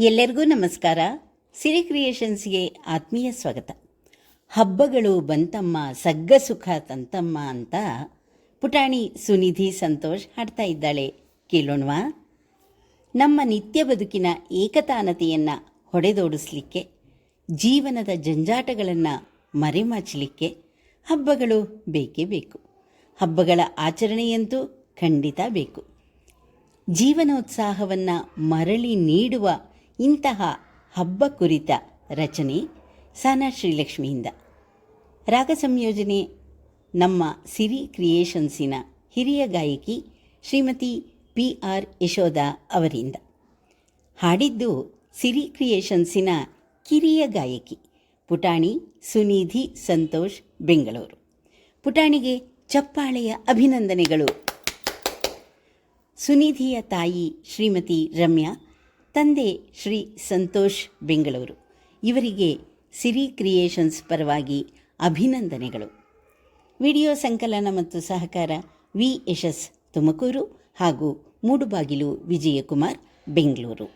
ಎಲ್ಲರಿಗೂ ನಮಸ್ಕಾರ. ಸಿರಿ ಕ್ರಿಯೇಷನ್ಸ್ಗೆ ಆತ್ಮೀಯ ಸ್ವಾಗತ. ಹಬ್ಬಗಳು ಬಂತಮ್ಮ, ಸಗ್ಗ ಸುಖ ತಂತಮ್ಮ ಅಂತ ಪುಟಾಣಿ ಸುನಿಧಿ ಸಂತೋಷ್ ಹಾಡ್ತಾ ಇದ್ದಾಳೆ. ಕೇಳೋಣವಾ? ನಮ್ಮ ನಿತ್ಯ ಬದುಕಿನ ಏಕತಾನತೆಯನ್ನು ಹೊಡೆದೋಡಿಸ್ಲಿಕ್ಕೆ, ಜೀವನದ ಜಂಜಾಟಗಳನ್ನು ಮರೆಮಾಚಲಿಕ್ಕೆ ಹಬ್ಬಗಳು ಬೇಕೇ ಬೇಕು. ಹಬ್ಬಗಳ ಆಚರಣೆಯಂತೂ ಖಂಡಿತ ಬೇಕು. ಜೀವನೋತ್ಸಾಹವನ್ನು ಮರಳಿ ನೀಡುವ ಇಂತಹ ಹಬ್ಬ ಕುರಿತ ರಚನೆ ಸಾನಾ ಶ್ರೀಲಕ್ಷ್ಮಿಯಿಂದ. ರಾಗ ಸಂಯೋಜನೆ ನಮ್ಮ ಸಿರಿ ಕ್ರಿಯೇಷನ್ಸಿನ ಹಿರಿಯ ಗಾಯಕಿ ಶ್ರೀಮತಿ ಪಿ ಆರ್ ಯಶೋಧ ಅವರಿಂದ. ಹಾಡಿದ್ದು ಸಿರಿ ಕ್ರಿಯೇಷನ್ಸಿನ ಕಿರಿಯ ಗಾಯಕಿ ಪುಟಾಣಿ ಸುನಿಧಿ ಸಂತೋಷ್, ಬೆಂಗಳೂರು. ಪುಟಾಣಿಗೆ ಚಪ್ಪಾಳೆಯ ಅಭಿನಂದನೆಗಳು. ಸುನಿಧಿಯ ತಾಯಿ ಶ್ರೀಮತಿ ರಮ್ಯಾ ತಂದೆ ಶ್ರೀ ಸಂತೋಷ್ ಬೆಂಗಳೂರು. ಇವರಿಗೆ ಸಿರಿ ಕ್ರಿಯೇಷನ್ಸ್ ಪರವಾಗಿ ಅಭಿನಂದನೆಗಳು. ವಿಡಿಯೋ ಸಂಕಲನ ಮತ್ತು ಸಹಕಾರ ವಿ ಯಶಸ್ ತುಮಕೂರು ಹಾಗೂ ಮೂಡುಬಾಗಿಲು ವಿಜಯಕುಮಾರ್ ಬೆಂಗಳೂರು.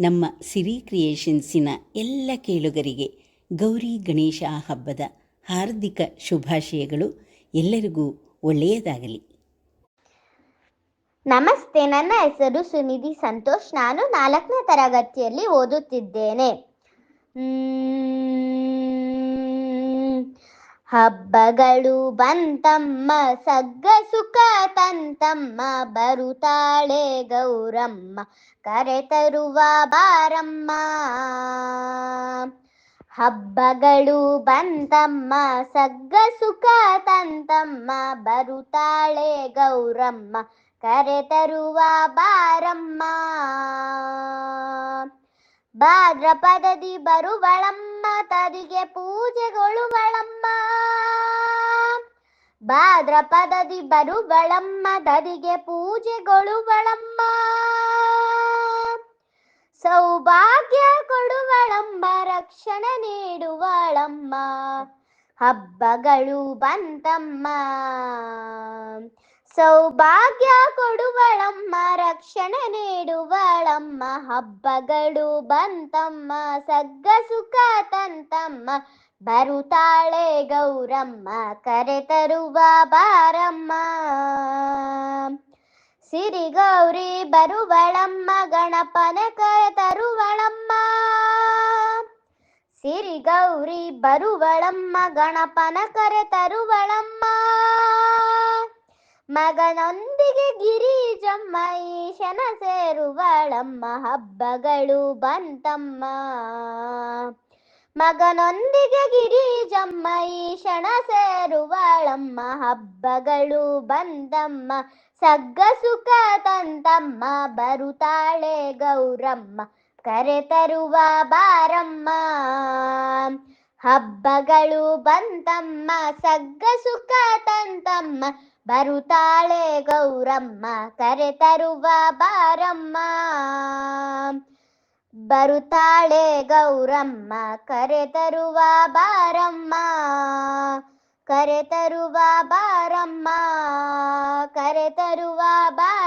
ನಮ್ಮ ಸಿರಿ ಕ್ರಿಯೇಷನ್ಸಿನ ಎಲ್ಲ ಕೇಳುಗರಿಗೆ ಗೌರಿ ಗಣೇಶ ಹಬ್ಬದ ಹಾರ್ದಿಕ ಶುಭಾಶಯಗಳು. ಎಲ್ಲರಿಗೂ ಒಳ್ಳೆಯದಾಗಲಿ. ನಮಸ್ತೆ, ನನ್ನ ಹೆಸರು ಸುನಿಧಿ ಸಂತೋಷ್. ನಾನು ನಾಲ್ಕನೇ ತರಗತಿಯಲ್ಲಿ ಓದುತ್ತಿದ್ದೇನೆ. ಹಬ್ಬಗಳು ಬಂತಮ್ಮ, ಸಗ್ಗ ಸುಖ ತಂತಮ್ಮ, ಬರುತ್ತಾಳೆ ಗೌರಮ್ಮ, ಕರೆ ತರುವ ಬಾರಮ್ಮ. ಹಬ್ಬಗಳು ಬಂತಮ್ಮ, ಸಗ್ಗ ಸುಖ ತಂತಮ್ಮ, ಬರುತ್ತಾಳೆ ಗೌರಮ್ಮ ಕರೆ ತರುವ ಬಾರಮ್ಮ. ಭಾದ್ರಪದದಿ ಬರುವಳಮ್ಮ, ತದಿಗೆ ಪೂಜೆಗೊಳ್ಳುವಳಮ್ಮ ಭಾದ್ರಪದದಿ ಬರುವಳಮ್ಮ, ತದಿಗೆ ಪೂಜೆಗೊಳ್ಳುವಳಮ್ಮ ಸೌಭಾಗ್ಯ ಕೊಡುವಳಮ್ಮ, ರಕ್ಷಣೆ ನೀಡುವಳಮ್ಮ. ಹಬ್ಬಗಳು ಬಂತಮ್ಮ. ಸೌಭಾಗ್ಯ ಕೊಡುವಳಮ್ಮ, ರಕ್ಷಣೆ ನೀಡುವಳಮ್ಮ, ಹಬ್ಬಗಳು ಬಂತಮ್ಮ ಸಗ್ಗ ಸುಖ ತಂತಮ್ಮ, ಬರುತ್ತಾಳೆ ಗೌರಮ್ಮ, ಕರೆ ತರುವ ಬಾರಮ್ಮ. ಸಿರಿ ಗೌರಿ ಬರುವಳಮ್ಮ, ಗಣಪನ ಕರೆ ತರುವಳಮ್ಮ. ಸಿರಿ ಗೌರಿ ಬರುವಳಮ್ಮ, ಗಣಪನ ಕರೆ ತರುವಳಮ್ಮ. ಮಗನೊಂದಿಗೆ ಗಿರಿಜಮ್ಮ ಈಶನ ಸೇರುವಳಮ್ಮ ಹಬ್ಬಗಳು ಬಂತಮ್ಮ. ಮಗನೊಂದಿಗೆ ಗಿರಿಜಮ್ಮ ಈಶನ ಸೇರುವಳಮ್ಮ ಹಬ್ಬಗಳು ಬಂದಮ್ಮ ಸಗ್ಗ ಸುಖ ತಂತಮ್ಮ, ಬರುತ್ತಾಳೆ ಗೌರಮ್ಮ, ಕರೆ ತರುವ ಬಾರಮ್ಮ. ಹಬ್ಬಗಳು ಬಂತಮ್ಮ, ಸಗ್ಗ ಸುಖ ತಂತಮ್ಮ ಬರುತ್ತಾಳೆ ಗೌರಮ್ಮ, ಕರೆ ತರುವ ಬಾರಮ್ಮ. ಬರುತ್ತಾಳೆ ಗೌರಮ್ಮ, ಕರೆ ತರುವ ಬಾರಮ್ಮ. ಕರೆ ತರುವ ಬಾರಮ್ಮ, ಕರೆ ತರುವ ಯು